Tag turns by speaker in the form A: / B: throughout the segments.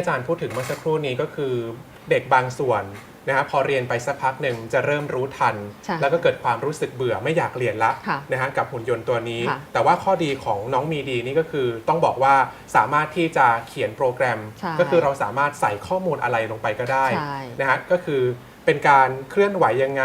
A: ที่อาจารย์พูดถึงเมื่อสักครู่นี้ก็คือเด็กบางส่วนนะฮะพอเรียนไปสักพักหนึ่งจะเริ่มรู้ทัน
B: ใช่
A: แล้วก็เกิดความรู้สึกเบื่อไม่อยากเรียนละ
B: ค่ะ
A: นะฮะกับหุ่นยนต์ตัวนี้
B: ค่ะ
A: แต่ว่าข้อดีของน้องมีดีนี่ก็คือต้องบอกว่าสามารถที่จะเขียนโปรแกรม
B: ใช่
A: ก็คือเราสามารถใส่ข้อมูลอะไรลงไปก็ได้
B: ใช่
A: นะฮะก็คือ เป็นการเคลื่อนไหวยังไง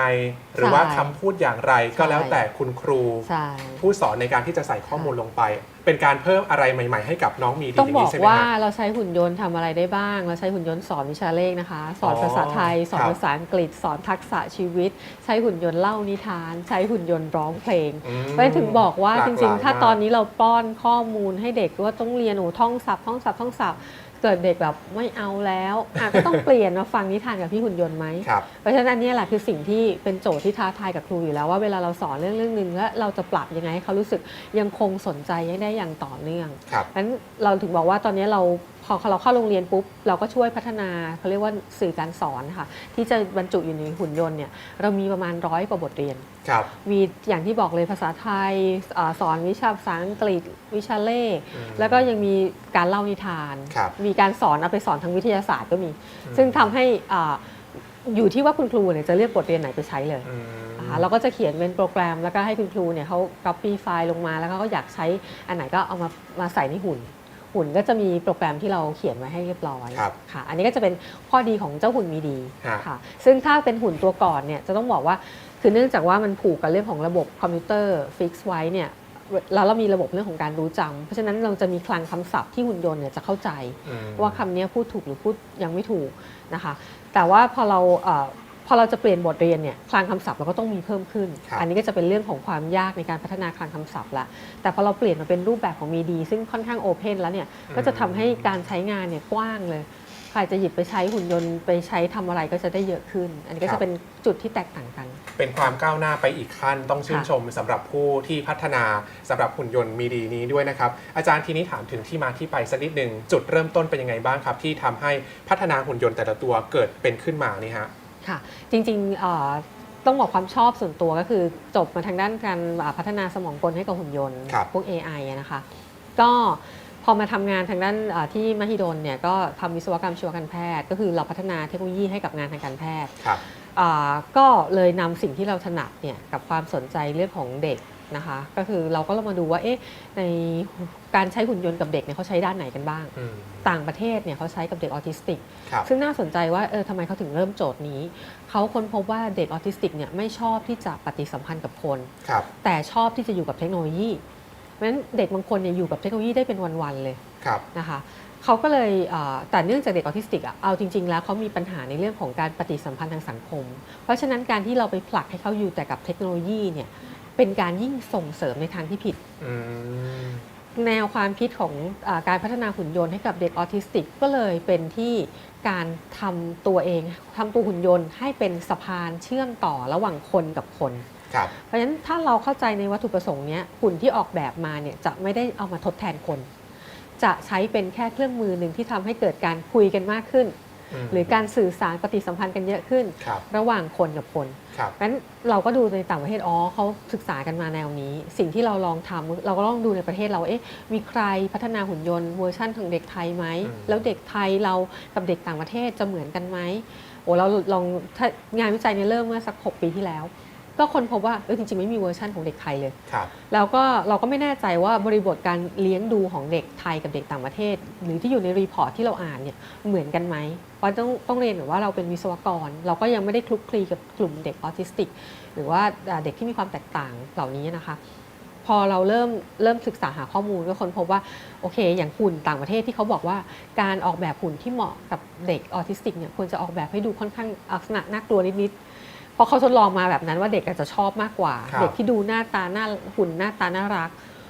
A: หรือว่า
B: ใช่
A: คำพูดอย่างไรก็แล้วแต่คุณครู
B: ใช่
A: ผู้สอนในการที่จะใส่ข้อมูลลงไป เป็นการเพิ่มอะไรใหม่ ๆ ให้กับน้องมีดี
B: ต้อง
A: อย่าง
B: บอ
A: นี้
B: ก
A: ใช่ไหม
B: ว่า
A: ฮะ
B: เราใช้หุ่นยนต์ทำอะไรได้บ้าง เราใช้หุ่นยนต์สอนวิชาเลขนะคะ สอน
A: อ๋อ
B: ภาษาไทย สอน
A: ครับ
B: ภาษาอังกฤษ สอนทักษะชีวิต ใช้หุ่นยนต์เล่านิทาน ใช้หุ่นยนต์ร้องเพลง
A: อืม
B: เพราะฉะนั้นถึงบอกว่า
A: หล
B: จ
A: ก
B: ริง
A: หลย
B: ๆถ้าม
A: ก
B: ตอนนี้เราป้อนข้อมูลให้เด็กว่าต้องเรียนโอ้ท่องศัพท์ท่องศัพท์ท่องศัพท์ เกิดเด็กแบบไม่เอาแล้วอะก็ต้องเปลี่ยนมาฟังนิทานกับพี่หุ่นยนต์ไหม
A: ครับ
B: เพราะฉะนั้นอันเนี้ยแหละคือสิ่งที่เป็นโจทย์ที่ท้าทายกับครูอยู่แล้วว่าเวลาเราสอนเรื่องเรื่องหนึ่งแล้วเราจะปรับยังไงให้เขารู้สึกยังคงสนใจยังได้อย่างต่อเนื่อง
A: ครับ
B: นั้นเราถึงบอกว่าตอนนี้เรา พอเราเข้าโรงเรียนปุ๊บ เราก็ช่วยพัฒนาเขาเรียกว่าสื่อการสอนค่ะ ที่จะบรรจุอยู่ในหุ่นยนต์เนี่ยเรามีประมาณร้อยกว่าบทเรียน
A: ครับ
B: มีอย่างที่บอกเลยภาษาไทยอาสอนวิชาภาษาอังกฤษวิชาเลข
A: อืม
B: แล้วก็ยังมีการเล่านิทาน
A: ครับ
B: มีการสอนเอาไปสอนทางวิทยาศาสตร์ก็มี
A: อืม
B: ซึ่งทำให้อ่าอยู่ที่ว่าคุณครูเนี่ยจะเลือกบทเรียนไหนไปใช้เลย
A: อืม
B: อ่าเราก็จะเขียนเป็นโปรแกรมแล้วก็ให้คุณครูเนี่ยเขา copy ไฟล์ลงมาแล้วก็เขาอยากใช้อันไหนก็เอามามาใส่ในหุ่น หุ่นก็จะมีโปรแกรมที่เราเขียนไว้ให้เรียบร้อย
A: ครับ
B: ค่ะ อันนี้ก็จะเป็นข้อดีของเจ้าหุ่นมีดี
A: ฮะ
B: ค่ะ ซึ่งถ้าเป็นหุ่นตัวก่อนเนี่ยจะต้องบอกว่าคือเนื่องจากว่ามันผูกกับเรื่องของระบบคอมพิวเตอร์ฟิกซ์ไว้เนี่ยแล้วเรามีระบบเรื่องของการรู้จำเพราะฉะนั้นเราจะมีคลังคำศัพท์ที่หุ่นยนต์เนี่ยจะเข้าใจ
A: อืม
B: ว่าคำเนี้ยพูดถูกหรือพูดยังไม่ถูกนะคะ แต่ว่าพอเราเอ่อ พอเราจะเปลี่ยนบทเรียนเนี่ยคลังคำศัพท์เราก็ต้องมีเพิ่มขึ้น
A: ครับ
B: อันนี้ก็จะเป็นเรื่องของความยากในการพัฒนาคลังคำศัพท์ละแต่พอเราเปลี่ยนมาเป็นรูปแบบของมีดี ซึ่งค่อนข้างโอเพนแล้วเนี่ยก็จะทำให้การใช้งานเนี่ยกว้างเลยใครจะหยิบไปใช้หุ่นยนต์ไปใช้ทำอะไรก็จะได้เยอะขึ้น อันนี้ก็จะเป็นจุดที่แตกต่างกัน
A: เป็นความก้าวหน้าไปอีกขั้นต้องชื่น
B: ค่ะ
A: ชมสำหรับผู้ที่พัฒนาสำหรับหุ่นยนต์มีดีนี้ด้วยนะครับ อาจารย์ทีนี้ถามถึงที่มาที่ไปสักนิดหนึ่งจุดเริ่มต้นเป็นยังไงบ้างครับ ที่ทำให้พัฒนาหุ่นยนต์แต่ละตัวเกิดเป็นขึ้นมานี่ฮะ
B: ค่ะ จริงๆเอ่อต้องบอกความชอบส่วนตัวก็คือจบมาทางด้านการอ่าพัฒนาสมองกลให้กับหุ่นยนต์
A: ครับ
B: พวก AI อะนะคะ ก็พอมาทำงานทางด้านอ่าที่มหิดลเนี่ยก็ทำวิศวกรรมชีวการแพทย์ ก็คือเราพัฒนาเทคโนโลยีให้กับงานทางการแพทย์
A: ครับ
B: อ่าก็เลยนำสิ่งที่เราถนัดเนี่ยกับความสนใจเรื่องของเด็ก นะคะ ก็คือเราก็ลองมาดูว่าเอ๊ะในการใช้หุ่นยนต์กับเด็กเนี่ยเขาใช้ด้านไหนกันบ้าง
A: อืม
B: ต่างประเทศเนี่ยเขาใช้กับเด็กออทิสติก
A: ครับ
B: ซึ่งน่าสนใจว่าเออทำไมเขาถึงเริ่มโจทย์นี้ เขาค้นพบว่าเด็กออทิสติกเนี่ยไม่ชอบที่จะปฏิสัมพันธ์กับคน
A: ครับ
B: แต่ชอบที่จะอยู่กับเทคโนโลยีเพราะฉะนั้นเด็กบางคนเนี่ยอยู่กับเทคโนโลยีได้เป็นวันๆเลย
A: ครับ
B: นะคะเขาก็เลยเอ่อแต่เนื่องจากเด็กออทิสติกอะเอาจริง ๆ แล้วเขามีปัญหาในเรื่องของการปฏิสัมพันธ์ทางสังคม เพราะฉะนั้นการที่เราไปผลักให้เขาอยู่แต่กับเทคโนโลยีเนี่ย เป็นการยิ่งส่งเสริมในทางที่ผิด
A: อืม
B: แนวความคิดของอาการพัฒนาหุ่นยนต์ให้กับเด็กออทิสติกก็เลยเป็นที่การทำตัวเองทำตัวหุ่นยนต์ให้เป็นสะพานเชื่อมต่อระหว่างคนกับคน
A: ครับ
B: เพราะฉะนั้นถ้าเราเข้าใจในวัตถุประสงค์เนี้ยหุ่นที่ออกแบบมาเนี่ยจะไม่ได้เอามาทดแทนคน จะใช้เป็นแค่เครื่องมือหนึ่งที่ทำให้เกิดการคุยกันมากขึ้น
A: ม
B: หรือการสื่อสารปฏิสัมพันธ์กันเยอะขึ้น
A: ครับ
B: ระหว่างคนกับคน
A: ครับ
B: งั้นเราก็ดูในต่างประเทศอ๋อเขาศึกษากันมาแนวนี้ สิ่งที่เราลองทำเราก็ลองดูในประเทศเราเอ๊ะมีใครพัฒนาหุ่นยนต์เวอร์ชั่นของเด็กไทยไหม
A: อืม
B: แล้วเด็กไทยเรากับเด็กต่างประเทศจะเหมือนกันไหมโอ้เราลองถ้างานวิจัยเนี่ยเริ่มเมื่อสัก 6 ปีที่แล้ว ก็คนพบว่าเออจริงๆ ไม่มีเวอร์ชั่นของเด็กไทยเลย
A: ครับ
B: แล้วก็เราก็ไม่แน่ใจว่าบริบทการเลี้ยงดูของเด็กไทยกับเด็กต่างประเทศ หรือที่อยู่ในรีพอร์ตที่เราอ่านเนี่ยเหมือนกันไหมเพราะต้องต้องเรียนหรือว่าเราเป็นวิศวกร เราก็ยังไม่ได้คลุกคลีกับกลุ่มเด็กออทิสติก หรือว่าอ่าเด็กที่มีความแตกต่างเหล่านี้นะคะ พอเราเริ่มเริ่มศึกษาหาข้อมูลก็ค้นพบว่าโอเค อย่างหุ่นต่างประเทศที่เขาบอกว่าการออกแบบหุ่นที่เหมาะกับเด็กออทิสติกเนี่ยควรจะออกแบบให้ดูค่อนข้างลักษณะน่ากลัวนิดๆ เพราะเขาทดลองมาแบบนั้นว่าเด็กอาจจะชอบมากกว่า
A: ครับ
B: เด็กที่ดูหน้าตาหน้าหุ่นหน้าตาน่ารัก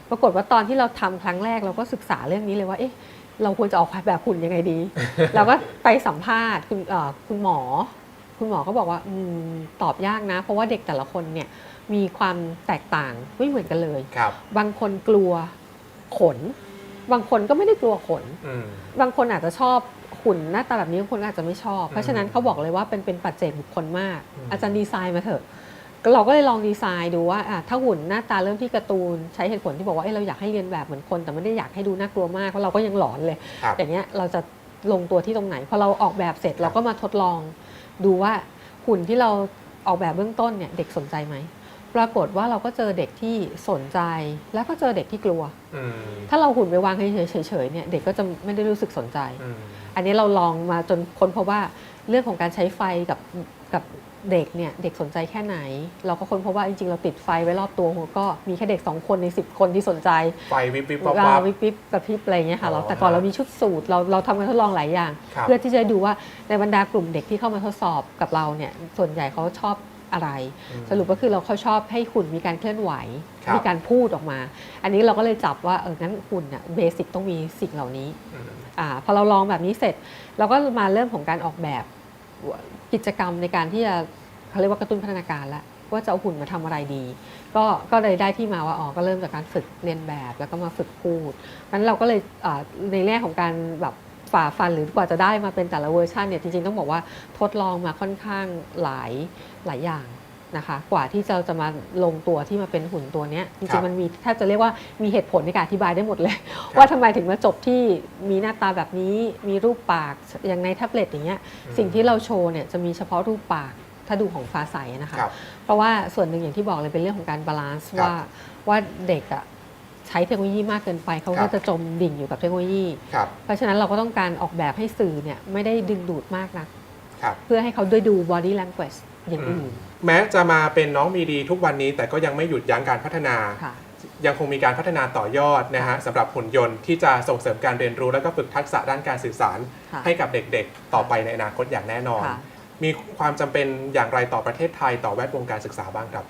B: ปรากฏว่าตอนที่เราทำครั้งแรกเราก็ศึกษาเรื่องนี้เลยว่าเอ๊ะเราควรจะออกแบบหุ่นยังไงดี เราก็ไปสัมภาษณ์คุณเอ่อคุณหมอ คุณหมอก็บอกว่าอมตอบยากนะ เพราะว่าเด็กแต่ละคนเนี่ยมีความแตกต่างไม่เหมือนกันเลย
A: ครับ
B: บางคนกลัวขน บางคนก็ไม่ได้กลัวขน
A: อืม
B: บางคนอาจจะชอบ หุ่นหน้าตาแบบนี้บางคนก็อาจจะไม่ชอบ เพราะฉะนั้น
A: อืม
B: เขาบอกเลยว่าเป็นเป็นปัจเจกบุคคลมาก
A: อืม
B: อาจารย์ดีไซน์มาเถอะก็เราก็เลยลองดีไซน์ดูว่าอะถ้าหุ่นหน้าตาเริ่มที่การ์ตูน ใช้เหตุผลที่บอกว่าเอ้ยเราอยากให้เรียนแบบเหมือนคน แต่ไม่ได้อยากให้ดูน่ากลัวมากเพราะเราก็ยังหลอนเลย
A: ครับ
B: อย่างเงี้ยเราจะลงตัวที่ตรงไหนพอเราออกแบบเสร็จเราก็มาทดลอง ดูว่าหุ่นที่เราออกแบบเบื้องต้นเนี่ยเด็กสนใจไหม ปรากฏว่าเราก็เจอเด็กที่สนใจ แล้วก็เจอเด็กที่กลัว
A: อืม
B: ถ้าเราหุ่นไปวางเฉยๆเนี่ยเด็กก็จะไม่ได้รู้สึกสนใจ
A: อืม
B: อันนี้เราลองมาจนค้นพบว่าเรื่องของการใช้ไฟกับกับเด็กเนี่ยเด็กสนใจแค่ไหน เราก็ค้นพบว่าจริงๆ เราติดไฟไว้รอบตัวก็มีแค่เด็ก 2 คนใน 10 คนที่สนใจ
A: ไฟวิบวิบวับ
B: เรา
A: วับ
B: วิบวิบกับพริบอะไรเงี้ยค่ะเรา
A: อ๋อ
B: แต่ก่อน
A: ฮะ
B: เรามีชุดสูตรเราเราทำการทดลองหลายอย่าง
A: ครับ
B: เพื่อที่จะดูว่าในบรรดากลุ่มเด็กที่เข้ามาทดสอบกับเราเนี่ยส่วนใหญ่เขาชอบ อะไร
A: อืม
B: สรุปก็คือเราเขาชอบให้หุ่นมีการเคลื่อนไหว
A: ครับ
B: มีการพูดออกมา อันนี้เราก็เลยจับว่าเอองั้นหุ่นอะเบสิกต้องมีสิ่งเหล่านี้
A: อืม
B: อาพอเราลองแบบนี้เสร็จ เราก็มาเริ่มของการออกแบบกิจกรรมในการที่จะเขาเรียกว่ากระตุ้นพัฒนาการแล้วว่าจะเอาหุ่นมาทำอะไรดี ก็ก็เลยได้ที่มาว่าอ๋อก็เริ่มจากการฝึกเรียนแบบแล้วก็มาฝึกพูดนั้นเราก็เลยอ่าในแง่ของการแบบ ฝ่าฟันหรือกว่าจะได้มาเป็นแต่ละเวอร์ชันเนี่ยจริงๆต้องบอกว่าทดลองมาค่อนข้างหลายหลายอย่างนะคะกว่าที่จะจะมาลงตัวที่มาเป็นหุ่นตัวเนี้ยจ
A: ครั
B: ริ
A: บ
B: งๆมันมีแทบจะเรียกว่ามีเหตุผลในการอธิบายได้หมดเลย ว่าทำไมถึงมาจบที่มีหน้าตาแบบนี้ มีรูปปากอย่างในแท็บเล็ตอย่างเงี้ย
A: อืม
B: สิ่งที่เราโชว์เนี่ยจะมีเฉพาะรูปปากถ้าดูของฟ้าใสนะคะ
A: ครับ
B: เพราะว่าส่วนหนึ่งอย่างที่บอกเลยเป็นเรื่องของการบาลานซ์
A: ครับ
B: ว่าว่าเด็กอะ ใช้เทคโนโลยีมากเกินไปเขา
A: ครั
B: ก็
A: บ
B: จะจมดิ่งอยู่กับเทคโนโลยี
A: ครับ
B: เพราะฉะนั้นเราก็ต้องการออกแบบให้สื่อเนี่ยไม่ได้ดึงดูดมากนัก
A: ครับ
B: เพื่อให้เขาได้ดู body language อย่างอื่น
A: แม้จะมาเป็นน้องมีดีทุกวันนี้ แต่ก็ยังไม่หยุดยั้งการพัฒนา
B: ค่ะ
A: ยังคงมีการพัฒนาต่อยอดนะฮะสำหรับหุ่นยนต์ที่จะส่งเสริมการเรียนรู้ แล้วก็ฝึกทักษะด้านการสื่อสาร
B: ค่ะ
A: ให้กับเด็กๆ ต่อไปในอนาคตอย่างแน่นอน
B: ค่ะ
A: มีความจำเป็นอย่างไรต่อประเทศไทยต่อแวดวงการศึกษาบ้างครับ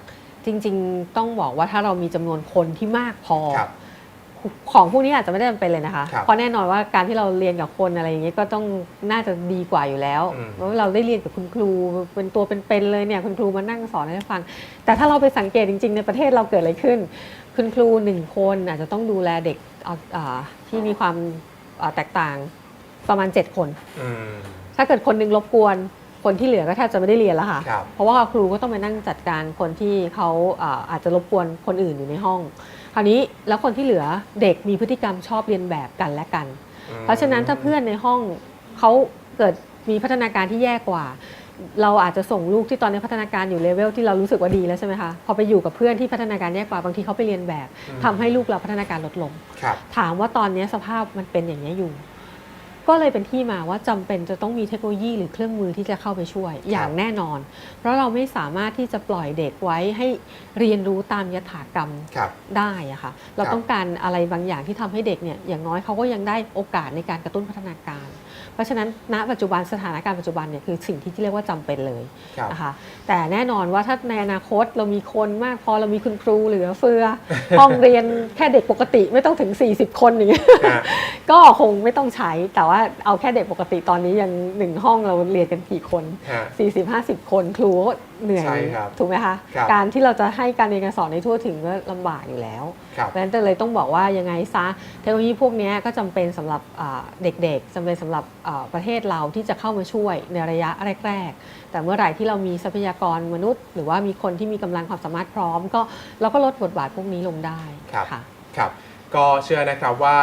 B: จริง ๆ ต้องบอกว่าถ้าเรามีจำนวนคนที่มากพอ
A: ครับ
B: ของพวกนี้อาจจะไม่ได้จำเป็นเลยนะคะ
A: ครับ
B: เพราะแน่นอนว่าการที่เราเรียนกับคนอะไรอย่างเงี้ยก็ต้องน่าจะดีกว่าอยู่แล้ว
A: อืม
B: เพราะว่าเราได้เรียนกับคุณครูเป็นตัวเป็นๆเลยเนี่ยคุณครูมานั่งสอนให้ฟัง แต่ถ้าเราไปสังเกตจริง ๆ ในประเทศเราเกิดอะไรขึ้น คุณครูหนึ่งคนอาจจะต้องดูแลเด็กเอาอ่าที่มีความอ่าแตกต่างประมาณ 7 คน
A: อืม
B: ถ้าเกิดคนหนึงรบกวน คนที่เหลือก็แทบจะไม่ได้เรียนแล้วค่ะ
A: ครับ
B: เพราะว่าครูก็ต้องไปนั่งจัดการคนที่เขาอ่าอาจจะรบกวนคนอื่นอยู่ในห้อง คราวนี้แล้วคนที่เหลือเด็กมีพฤติกรรมชอบเรียนแบบกันและกันเพราะฉะนั้นถ้าเพื่อนในห้องเขาเกิดมีพัฒนาการที่แย่กว่า เราอาจจะส่งลูกที่ตอนนี้พัฒนาการอยู่เลเวลที่เรารู้สึกว่าดีแล้วใช่ไหมคะพอไปอยู่กับเพื่อนที่พัฒนาการแย่กว่าบางทีเขาไปเรียนแบบ
A: อืม
B: ทำให้ลูกเราพัฒนาการลดลง
A: ครับ
B: ถามว่าตอนนี้สภาพมันเป็นอย่างนี้ยอยู่ ก็เลยเป็นที่มาว่าจำเป็นจะต้องมีเทคโนโลยีหรือเครื่องมือที่จะเข้าไปช่วยอย่างแน่นอน เพราะเราไม่สามารถที่จะปล่อยเด็กไว้ให้เรียนรู้ตามยถากรรม
A: ครับ
B: ได้อะค่ะเรา
A: ครับ
B: ต้องการอะไรบางอย่างที่ทำให้เด็กเนี่ยอย่างน้อยเขาก็ยังได้โอกาสในการกระตุ้นพัฒนาการ เพราะฉะนั้นณปัจจุบันสถานการณ์ปัจจุบันเนี่ยคือสิ่งที่เรียกว่าจำเป็นเลย
A: ครับ
B: นะคะแต่แน่นอนว่าถ้าในอนาคตเรามีคนมากพอเรามีคุณครูเหลือเฟือ ห้องเรียนแค่เด็กปกติไม่ต้องถึง 40 คนอย่างเงี้ย
A: ฮะ
B: ก็คงไม่ต้องใช้แต่ว่าเอาแค่เด็กปกติตอนนี้ยังหนึ่งห้องเราเรียนกันกี่คน
A: ฮะ
B: 40-50 คนครูก็เหนื่อย
A: ใช่ครับ
B: ถูกไหมคะ
A: ครับ
B: การที่เราจะให้การเรียนการสอนในทั่วถึงก็ลำบากอยู่แล้ว
A: ครับ
B: เพราะฉะนั้นเลยต้องบอกว่ายังไงซะเทคโนโลยีพวกนี้ก็จำเป็นสำหรับอ่าเด็กๆจำเป็นสำหรับอ่าประเทศเราที่จะเข้ามาช่วยในระยะแรก ๆ แต่เมื่อไหร่ที่เรามีทรัพยากรมนุษย์ หรือว่ามีคนที่มีกำลังความสามารถพร้อม ก็เราก็ลดบทบาทพวกนี้ลงได้
A: ครับ
B: ค่ะ
A: ครับก็เชื่อนะครับว่า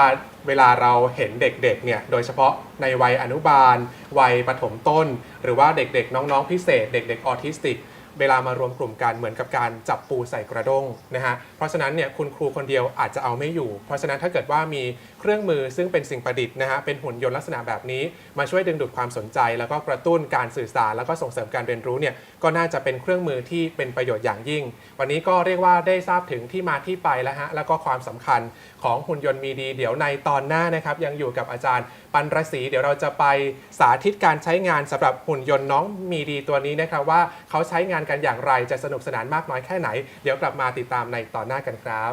A: เวลาเราเห็นเด็กๆเนี่ยโดยเฉพาะในวัยอนุบาล วัยประถมต้น หรือว่าเด็กๆ น้องๆพิเศษ เด็กๆออทิสติก เวลามารวมกลุ่มกันเหมือนกับการจับปูใส่กระด้งนะฮะเพราะฉะนั้นเนี่ยคุณครูคนเดียวอาจจะเอาไม่อยู่ เพราะฉะนั้นถ้าเกิดว่ามีเครื่องมือซึ่งเป็นสิ่งประดิษฐ์นะฮะเป็นหุ่นยนต์ลักษณะแบบนี้ มาช่วยดึงดูดความสนใจ แล้วก็กระตุ้นการสื่อสาร แล้วก็ส่งเสริมการเรียนรู้เนี่ยก็น่าจะเป็นเครื่องมือที่เป็นประโยชน์อย่างยิ่ง วันนี้ก็เรียกว่าได้ทราบถึงที่มาที่ไปแล้วฮะแล้วก็ความสำคัญของหุ่นยนต์มีดี เดี๋ยวในตอนหน้านะครับยังอยู่กับอาจารย์ ปันรศีเดี๋ยวเราจะไปสาธิตการใช้งานสำหรับหุ่นยนต์น้องมีดีตัวนี้นะครับว่าเขาใช้งานกันอย่างไรจะสนุกสนานมากน้อยแค่ไหน เดี๋ยวกลับมาติดตามในตอนหน้ากันครับ